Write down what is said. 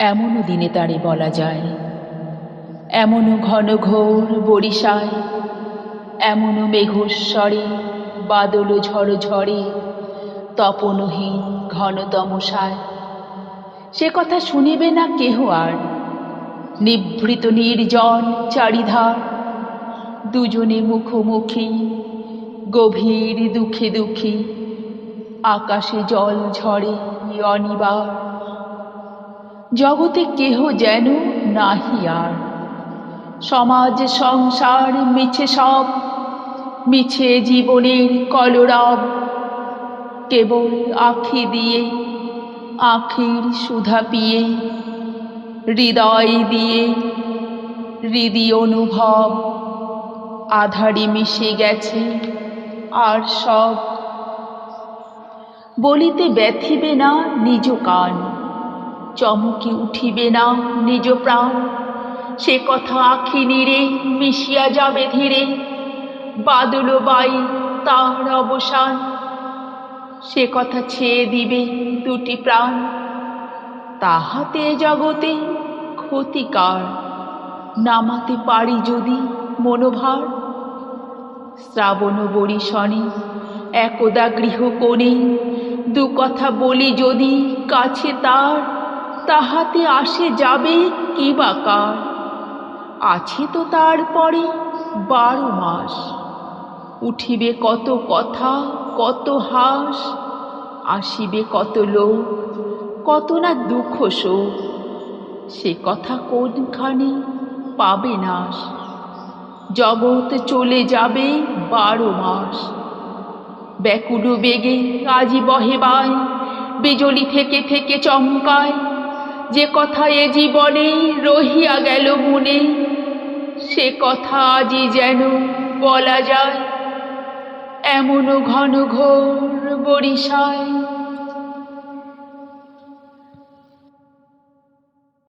এমনও দিনে তারে বলা যায়। এমনও ঘন ঘোর বরিশায় এমনও মেঘস্বরে, বাদল ঝড় ঝড়ে তপনহীন ঘন তমসায় সে কথা শুনিবে না কেহ আর? নিভৃত নির্জন চারিধার, দুজনে মুখোমুখি, গভীর দুঃখে দুঃখী, আকাশে জল ঝরে অনিবার। জগতে কেহ যেন নাহি আর। সমাজ, সংসার, মিছে সব, মিছে জীবনের কলরব, কেবল আখি দিয়ে, আখির সুধা পিয়ে, হৃদয় দিয়ে, হৃদি অনুভব, আধারে মিশে গেছে আর সব। বলিতে ব্যথিবে না নিজ কান। চমকে উঠিবে না নিজ প্রাণ। সে কথা আখি নিরে মিশিয়া যাবে ধীরে। বাদল বাই তার অবসান। সে কথা ছেয়ে দিবে দুটি প্রাণ। তাহাতে জগতে ক্ষতিকার নামাতে পারি যদি মনোভার? শ্রাবণ বরিশনে একদা গৃহকোণে দু কথা বলি যদি কাছে তার তাহাতে আসে যাবে কি বা কার? আছে তো তারপরে বারো মাস। উঠিবে কত কথা, কত হাস, আসিবে কত লোক, কত না দুঃখ শোক। সে কথা কোনখানে পাবে নাশ? জগৎ চলে যাবে বারো মাস। ব্যাকুল বেগে আজি বহে বিজলি থেকে থেকে চমকায় যে কথা এ জীবনে রহিয়া গেল মনে, সে কথা আজি যেন বলা যায়। এমনও ঘন ঘোর বরিশায়